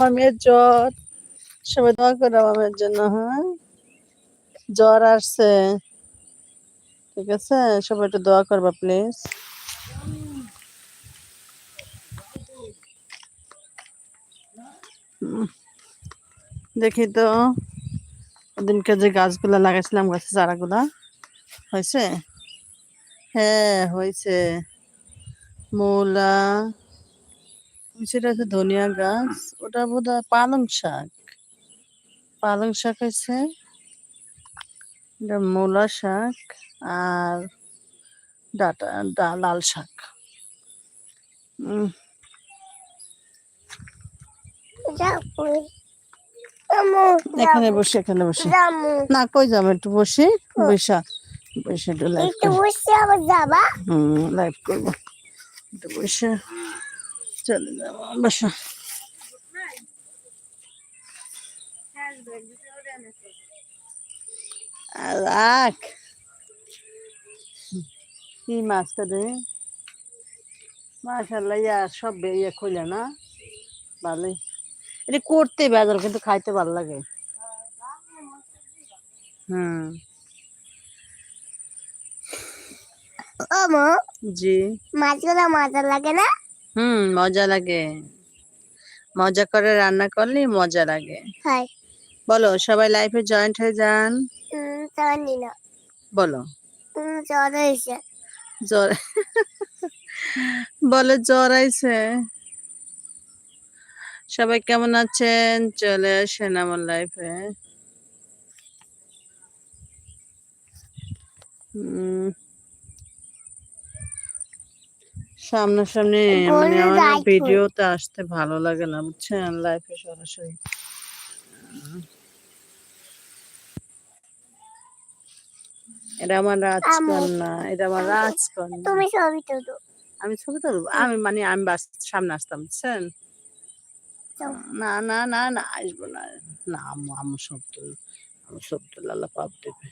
আমার মেয়ের জ্বর। সবাই দোয়া করে আমার জন্য হ্যাঁ? জ্বর আসছে। ঠিক আছে? সবাই একটু দোয়া করবা প্লিজ দেখি তো, ওদিনকে যে গাছগুলা লাগাইছিলাম, গাছের চারাগুলা, হয়েছে? হ্যাঁ হয়েছে। মূলা সেটা হচ্ছে ধনিয়া গাছ ওটা বোধ হয় পালং শাক। পালং শাক এটা মূলা শাক আর ডাটা লাল শাক। উম, এখানে বসে এখানে বসে। না কই যাব? একটু বসে বৈশা বসে একটু লাইভ আবার হুম লাইভ করব। একটু বসে চলে যাব বসা। রাখ। কি মাছটা দে মাশাল্লাহ ইয়া সব ইয়ে খুলে না? ভালোই এটা করতে বেজার কিন্তু খাইতে ভালো লাগে। হুম। জি। মাছগুলো মজা লাগে না? হুম মজা লাগে। মজা করে রান্না করলে মজা লাগে। হয়। বলো সবাই লাইফে জয়েন্ট হয়ে যান। উম, জানি না বলো। জ্বর হয়েছে। জ্বর। বলে জ্বর আইছে। সবাই কেমন আছেন? চলে আসেন আমার লাইফে সামনাসামনি মানে আমার। ভিডিওতে আসতে ভালো লাগে না বুঝছেন? লাইফে সরাসরি। এটা আমার রাজকন্যা এটা আমার রাজকন্যা। তুমি ছবি তুলো। আমি ছবি তুলবো? আমি মানে আমি বাস সামনে আসতাম বুঝছেন। না না না না আসব না। না আম্মু আম্মু সব তুল আম্মু সব তুল আল্লাহ পাপ দেবে।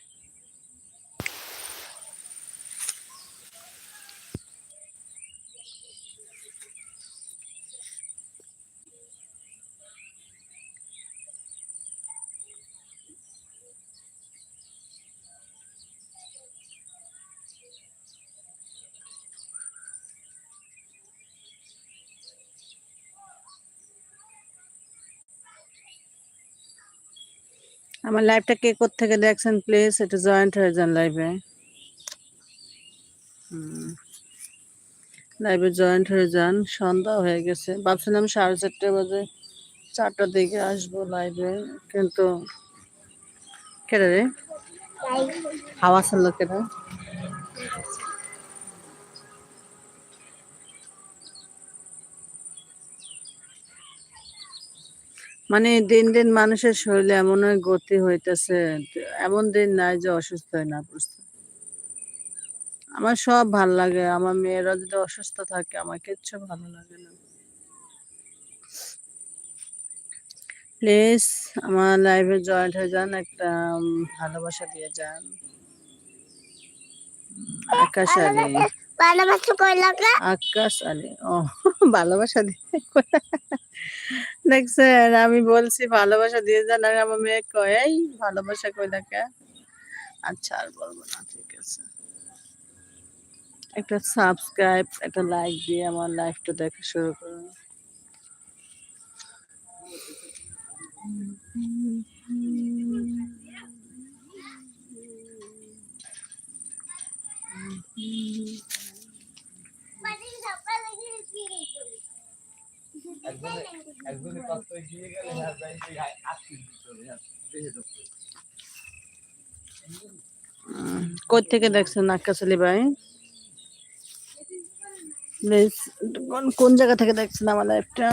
আমার লাইভটা কে থেকে দেখছেন প্লিজ একটু জয়েন্ট হয়ে যান লাইভে লাইভে জয়েন্ট হয়ে যান। সন্ধ্যা হয়ে গেছে। ভাবছিলাম সাড়ে চারটে বাজে। চারটার দিকে আসব লাইভে কিন্তু কেটে রে? হাওয়া ছাড়লো কেটে মানে দিন দিন মানুষের শরীরে এমন গতি হইতেছে এমন দিন নাই যে অসুস্থ হয় না বুঝতে আমার সব ভালো লাগে আমার মেয়েরা যদি অসুস্থ থাকে আমার কিচ্ছু ভালো লাগে না। প্লিজ আমার লাইভে জয়েন্ট হয়ে যান একটা ভালোবাসা দিয়ে যান। আকাশ আলী। ভালোবাসা আকাশ আলী। ও ভালোবাসা দিয়ে দেখছেন, আমি বলছি ভালোবাসা দিয়ে যান আর আমার মেয়ে কয় এই ভালোবাসা কই দেখে আচ্ছা আর বলব না, ঠিক আছে। একটা সাবস্ক্রাইব একটা লাইক দিয়ে আমার লাইফটা দেখা শুরু করুন। কোথ থেকে দেখছেন আকাশ ভাই? প্লিজ কোন কোন জায়গা থেকে দেখছেন আমার লাইফটা?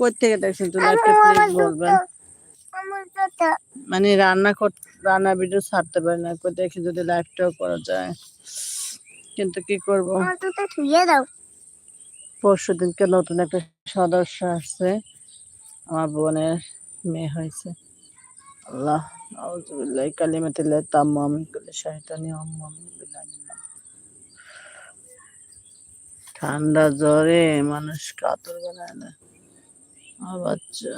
কোথ থেকে দেখছেন তো লাইফটা প্লিজ বলবেন? মানে রান্না কর রান্না ভিডিও ছাড়তে পারি না দেখি যদি লাইভটাও করা যায়। কিন্তু কি করব? পরশু দিনকে নতুন একটা সদস্য আসছে। আমার বোনের মেয়ে হয়েছে। আল্লাহ আউযুবিল্লাহি কালিমাতিল্লাহি তাম্মা মিন কুল্লি শাইতানি মিন ঠান্ডা জ্বরে মানুষ কাতর বানায় না। বাচ্চা।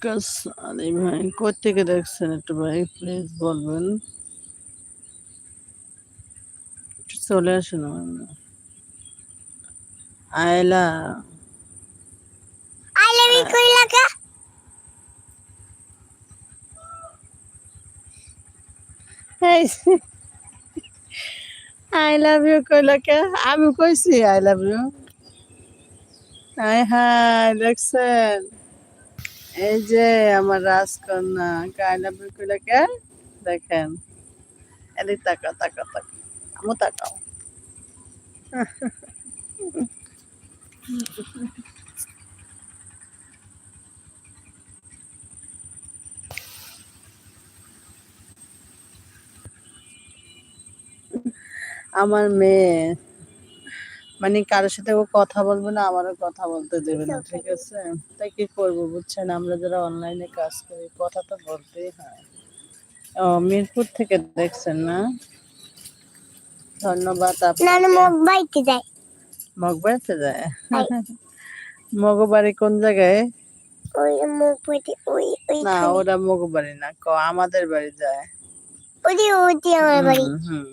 আকাশ আলী ভাই কোথেকে দেখছেন একটু ভাই প্লিজ বলবেন। একটু চলে আসুন আমার না। আয়লা। আই লাভ ইউ কইলা কা আই লাভ ইউ কইলা কে আমি কইছি I love you hi hi দেখছেন? এই যে আমার রাজকন্যা আই লাভ কে দেখেন। এদিক তাকাও তাকাও তাকাও। আমু তাকাও। আমার মেয়ে মানে কারোর সাথে ও কথা বলবে না আমারও কথা বলতে দেবে না ঠিক আছে? তাই কি করব বুঝছেন? আমরা যারা অনলাইনে কাজ করি কথা তো বলতেই হয়। ও মিরপুর থেকে দেখছেন না? ধন্যবাদ মুখ যায়। মগবাড়িতে যায়? মগবাড়ি কোন জায়গায়? না ওরা মগবাড়ি না ক আমাদের বাড়ি যায়। ওই ওই আমার বাড়ি। হুম,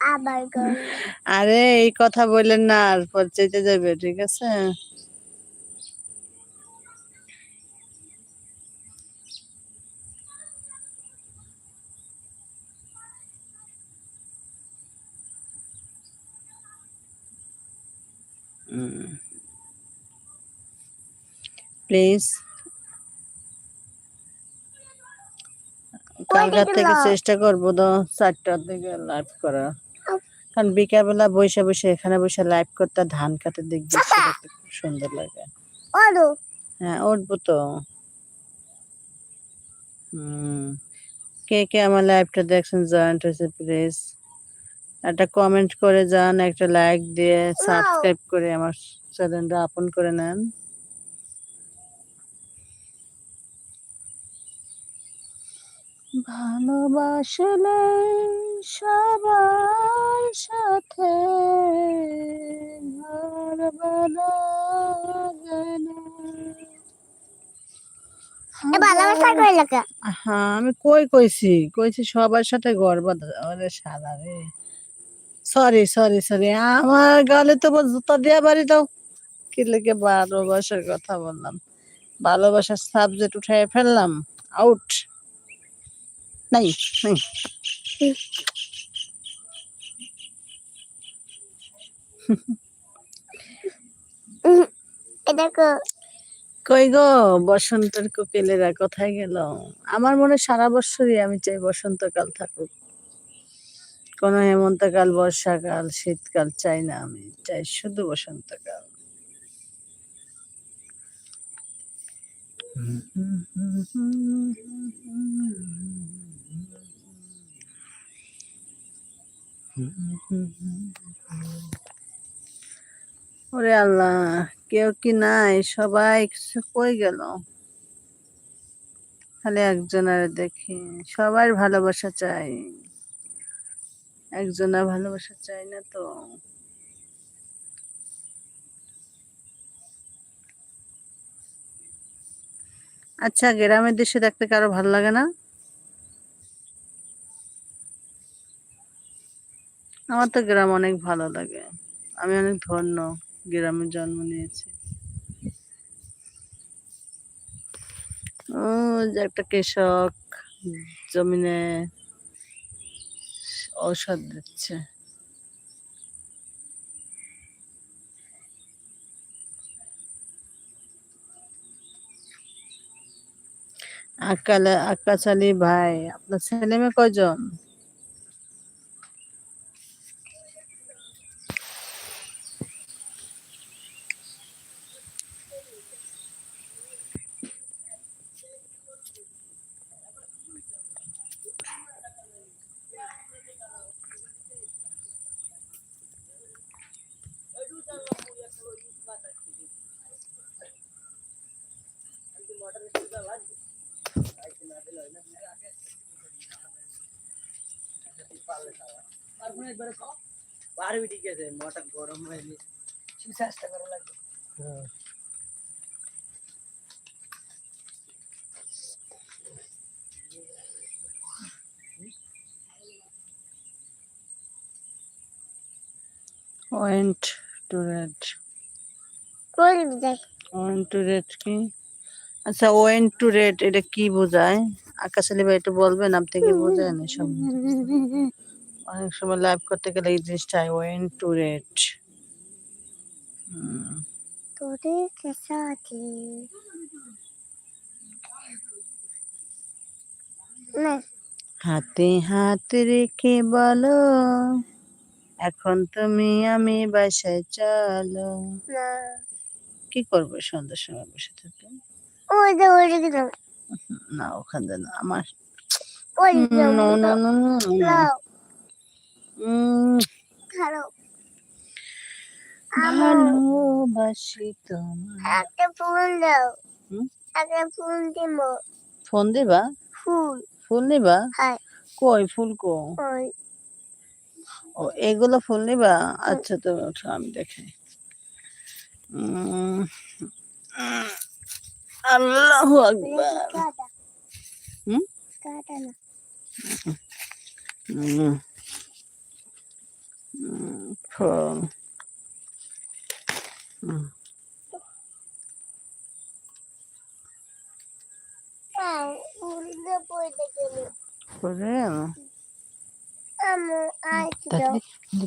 আবার আরে এই কথা বললেন না আর পর যাবে ঠিক আছে? প্লিজ কালকার থেকে চেষ্টা করব তো চারটার দিকে লাইভ করা কারণ বিকালবেলা বসে বসে এখানে বসে লাইভ করতে ধান কাটে দেখবে খুব সুন্দর লাগে। হ্যাঁ উঠবো তো। হুম। কে কে আমার লাইভটা দেখছেন জয়েন্ট হয়েছে প্লিজ একটা কমেন্ট করে যান একটা লাইক দিয়ে সাবস্ক্রাইব করে আমার চ্যানেলটা আপন করে নেন। ভালোবাসলে সবার সাথে ঘর হ্যাঁ আমি কই কইছি? কইছি সবার সাথে শালা রে। সরি সরি সরি আমার গালে তো জুতা দিয়া বাড়ি দাও। কি লেগে ভালোবাসার কথা বললাম। ভালোবাসার সাবজেক্ট উঠাই ফেললাম। আউট নাই নাই দেখো। কই গো? বসন্তের কোকিলেরা কোথায় গেল? আমার মনে সারা বছরই আমি চাই বসন্তকাল থাকুক। কোনো হেমন্তকাল বর্ষাকাল শীতকাল চাই না আমি। চাই শুধু বসন্তকাল। ওরে আল্লাহ, কেউ কি নাই? সবাই কই গেল? খালি একজনের দেখি। সবার ভালোবাসা চাই। একজনের ভালোবাসা চাই না তো। আচ্ছা গ্রামের দেশে দেখতে কারও ভালো লাগে না? আমার তো গ্রাম অনেক ভালো লাগে। আমি অনেক ধন্য গ্রামে জন্ম নিয়েছি। ও যে একটা কৃষক জমিনে ঔষধ দিচ্ছে। আকালে আকাশ ভাই, আপনার ছেলে মেয়ে কয়জন? পারবি ঠিক আছে মটন গরম হয়নি করা লাগবে। ওয়েন্ট ওয়েন টু রেড কি? আচ্ছা ওয়েন টু রেড এটা কি বোঝায়? আকাশ আলী ভাই একটু বলবেন আপনি কি বোঝেন এসব অনেক সময় লাইভ করতে গেলে এই জিনিসটা আই ওয়েন টু তোরে না। হাতে হাত রেখে বলো এখন তুমি আমি বাসায় চলো। কি করব সন্ধ্যার সময় বসে থেকে ওই যে ওই যে গেলাম না ওখানে না আমার ভালোবাসি একটা ফুল দাও। একটা ফুল দিব। ফোন দিবা? ফুল। ফুল নিবা হ্যাঁ। কই ফুল কো? ও এগুলো ফুল নিবা আচ্ছা তো আমি দেখি আল্লাহু আকবার। কাটা। হুম? কাটা না উম, উম, ফুল উম, হ্যাঁ ফুল দিয়ে পড়ে গেল করে আমু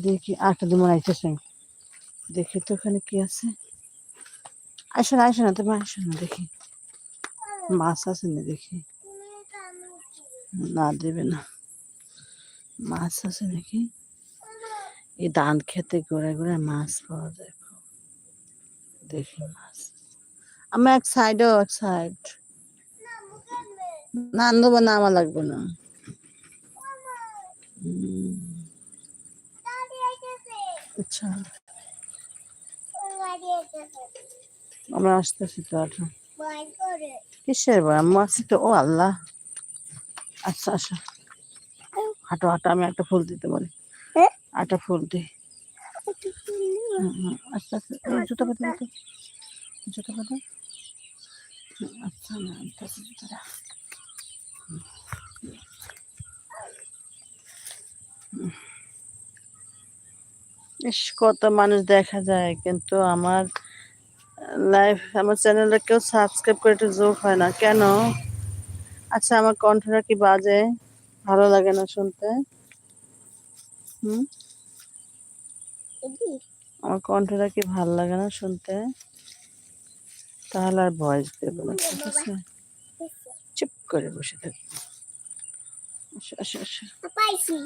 দেখি দিন মনে আইতেছে। দেখি তো ওখানে কি আছে। আসো না আসো না তুমি আসো না দেখি। মাছ আছে না দেখি। না দেবে না। মাছ আছে নাকি? এই ধান খেতে ঘুরে ঘুরে মাছ পাওয়া যায় দেখি মাছ। আমি এক সাইডও এক সাইড না দেবো না, আমার লাগবে না। আচ্ছা। আমরা আসতেছি তো আর কিসের বই আমি আসছি তো, ও আল্লাহ। আচ্ছা আচ্ছা। হাঁটো হাঁটো, আমি একটা ফুল দিতে বলি। একটা ফুল পাতা আচ্ছা। কত মানুষ দেখা যায়, কিন্তু আমার লাইভ আমার চ্যানেলটা কেউ সাবস্ক্রাইব করে একটু যোগ হয় না। কেন? আচ্ছা আমার কণ্ঠটা কি বাজে? ভালো লাগে না শুনতে। হুম? আমার কণ্ঠটা কি ভালো লাগে না শুনতে? তাহলে আর ভয়েস দেবো না ঠিক আছে? চুপ করে বসে আসো আসো আসো। পাইছি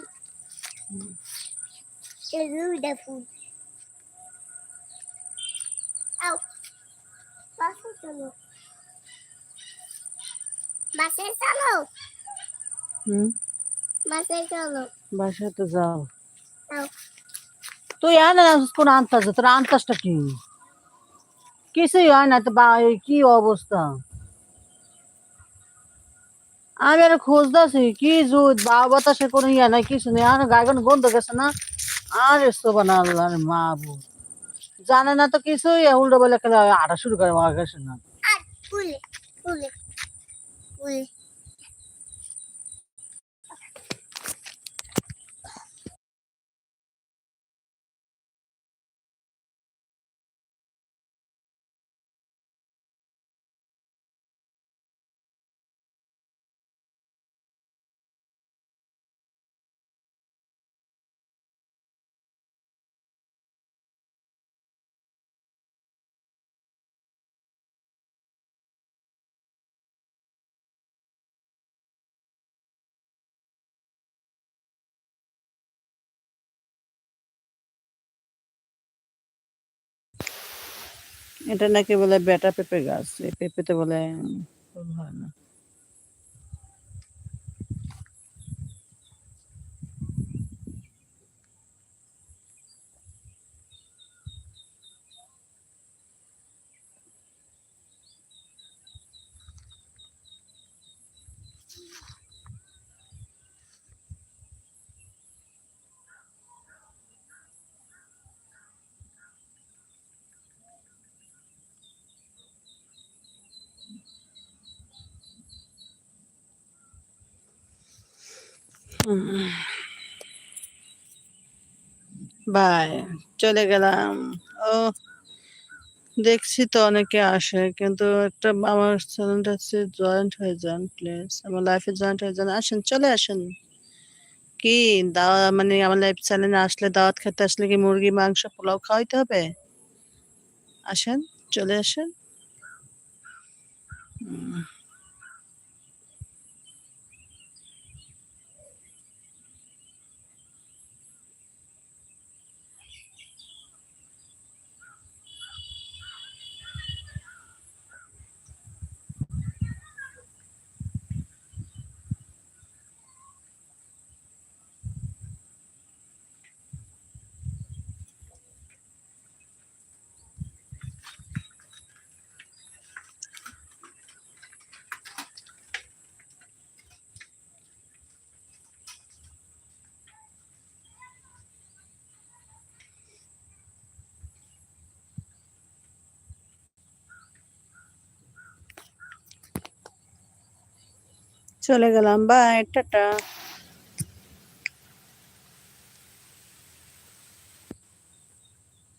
চলো বাসায় তো যাও। তুই আয় না কোন আনতাস তোর আনতাসটা কি কিছুই হয় না তো বা কি অবস্থা আমি আর খুঁজতেছি কি জুত বা বাতাসে কোনো ইয়া নাই কিছু নেই আর গায়গন গন্ধ গেছে না আর সোবানা আল্লাহর মা বুঝ জানে না তো কিছুই উল্টো বলে খেলে আটা শুরু করে গেছে না এটা নাকি বলে বেটা পেঁপে গাছ এই পেঁপেতে বলে হয় না। বাই, চলে গেলাম। ও, দেখছি তো অনেকে আসে, কিন্তু একটা আমার চ্যানেলটা হচ্ছে জয়েন্ট হয়ে যান প্লিজ আমার লাইফে জয়েন্ট হয়ে যান। আসেন, চলে আসেন। কি, দাওয়া মানে আমার লাইফ চ্যানেলে আসলে দাওয়াত খেতে আসলে কি মুরগি, মাংস, পোলাও খাওয়াইতে হবে? আসেন, চলে আসেন। চলে গেলাম বাই টাটা।